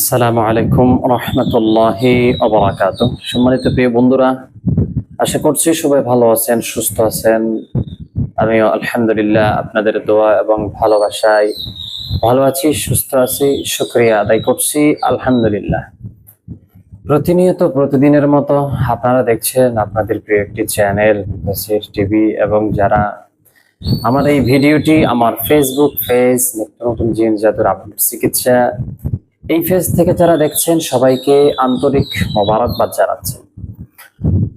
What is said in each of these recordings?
আসসালামু আলাইকুম রহমতুল্লাহি অবরাকাত সম্মানিত প্রিয় বন্ধুরা, আশা করছি সবাই ভালো আছেন, সুস্থ আছেন। আমিও আলহামদুলিল্লাহ আপনাদের দোয়া এবং ভালোবাসায় ভালো আছি, সুস্থ আছি, শুক্রিয়া আদায় করছি, আলহামদুলিল্লাহ। প্রতিনিয়ত প্রতিদিনের মতো আপনারা দেখছেন আপনাদের প্রিয় একটি চ্যানেল টিভি, এবং যারা আমার এই ভিডিওটি আমার ফেসবুক পেজ নতুন নতুন জিন জাদুর আপনার চিকিৎসা এই ফেজ থেকে যারা দেখছেন সবাইকে আন্তরিক মোবারকবাদ জানাচ্ছি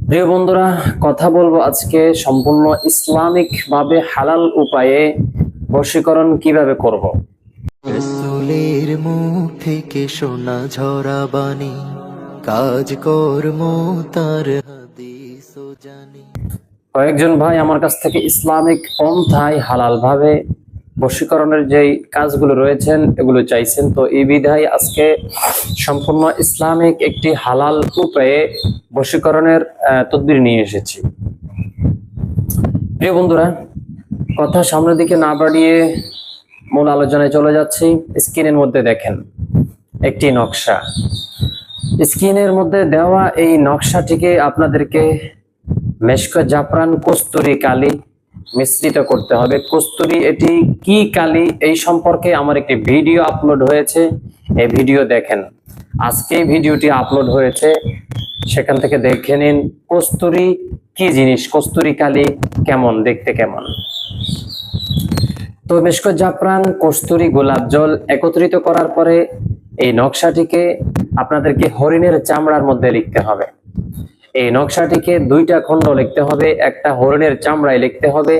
প্রিয় বন্ধুরা কথা বলব আজকে সম্পূর্ণ ইসলামিক ভাবে হালাল উপায়ে বশীকরণ কীভাবে করব। রসুলের মুখ থেকে শোনা ঝরা বাণী কাজ কর্ম তার হাদিস জানি কয়েকজন ভাই আমার কাছ থেকে ইসলামিক পন্থায় হালাল ভাবে বশীকরণের যেই কাজগুলো রয়েছেন, এগুলো চাইছেন। তো এই বিধায় আজকে সম্পূর্ণ ইসলামিক একটি হালাল উপায়ে বশীকরণের তদবির নিয়ে এসেছি। প্রিয় বন্ধুরা, কথা সামনের দিকে না বাড়িয়ে মূল আলোচনায় চলে যাচ্ছি। স্ক্রিনের মধ্যে দেখেন একটি নকশা। স্ক্রিনের মধ্যে দেওয়া এই নকশাটিকে আপনাদেরকে মেশক জাফরান কস্তুরি কালি মিশ্রিত করতে হবে। কস্তুরি, এটি কি কালি? এই সম্পর্কে আমার একটি ভিডিও আপলোড হয়েছে। এই ভিডিও দেখেন। আজকে ভিডিওটি আপলোড হয়েছে। সেখান থেকে দেখে নিন কস্তুরি কি জিনিস, কস্তুরি কালি কেমন, দেখতে কেমন। তো মেশক জাফরান, কস্তুরি গোলাপ জল একত্রিত করার পরে এই নকশাটিকে আপনাদেরকে হরিণের চামড়ার মধ্যে লিখতে হবে। এই নকশাটিকে দুইটা খণ্ড লিখতে হবে, একটা হরিণের চামড়ায় লিখতে হবে।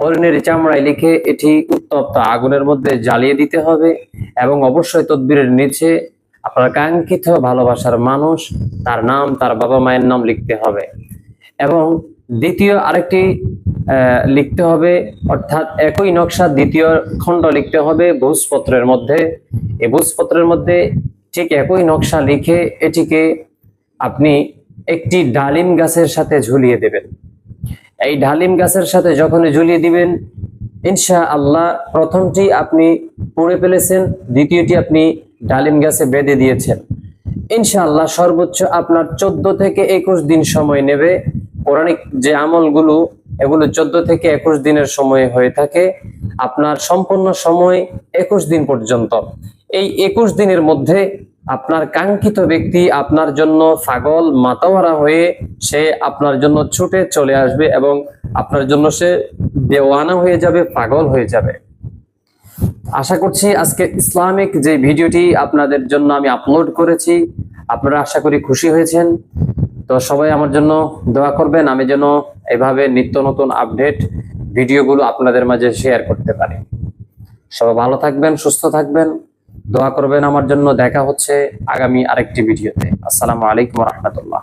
হরিণের চামড়ায় লিখে এটি উত্তপ্ত আগুনের মধ্যে জ্বালিয়ে দিতে হবে এবং অবশ্যই তদবিরের নিচে আপনার কাঙ্ক্ষিত ভালোবাসার মানুষ, তার নাম, তার বাবা মায়ের নাম লিখতে হবে। এবং দ্বিতীয় আরেকটি লিখতে হবে, অর্থাৎ একই নকশা দ্বিতীয় খণ্ড লিখতে হবে ভোজপত্রের মধ্যে। এই ভোজপত্রের মধ্যে ঠিক একই নকশা লিখে এটিকে আপনি একটি ডালিম গাছের সাথে ঝুলিয়ে দেবেন। এই ডালিম গাছের সাথে যখন ঝুলিয়ে দিবেন ইনশা আল্লাহ প্রথমটি আপনি পড়ে ফেলেছেন, দ্বিতীয়টি আপনি ডালিম গাছে বেঁধে দিয়েছেন। ইনশাআল্লাহ সর্বোচ্চ আপনার চোদ্দ থেকে একুশ দিন সময় নেবে। পৌরাণিক যে আমলগুলো, এগুলো চোদ্দ থেকে একুশ দিনের সময় হয়ে থাকে। আপনার সম্পূর্ণ সময় একুশ দিন পর্যন্ত। এই একুশ দিনের মধ্যে আপনার কাঙ্ক্ষিত ব্যক্তি আপনার জন্য পাগল মাতাওয়ারা হয়ে সে আপনার জন্য ছুটে চলে আসবে এবং আপনার জন্য সে দেওয়ানা হয়ে যাবে, পাগল হয়ে যাবে। আশা করছি আজকে ইসলামিক যে ভিডিওটি আপনাদের জন্য আমি আপলোড করেছি, আপনারা আশা করি খুশি হয়েছেন। তো সবাই আমার জন্য দোয়া করবেন, আমি যেন এভাবে নিত্য নতুন আপডেট ভিডিওগুলো আপনাদের মাঝে শেয়ার করতে পারি। সবাই ভালো থাকবেন, সুস্থ থাকবেন। দোয়া করবেন আমার জন্য। দেখা হচ্ছে আগামী আরেকটি ভিডিওতে। আসসালামু আলাইকুম রহমতুল্লাহ।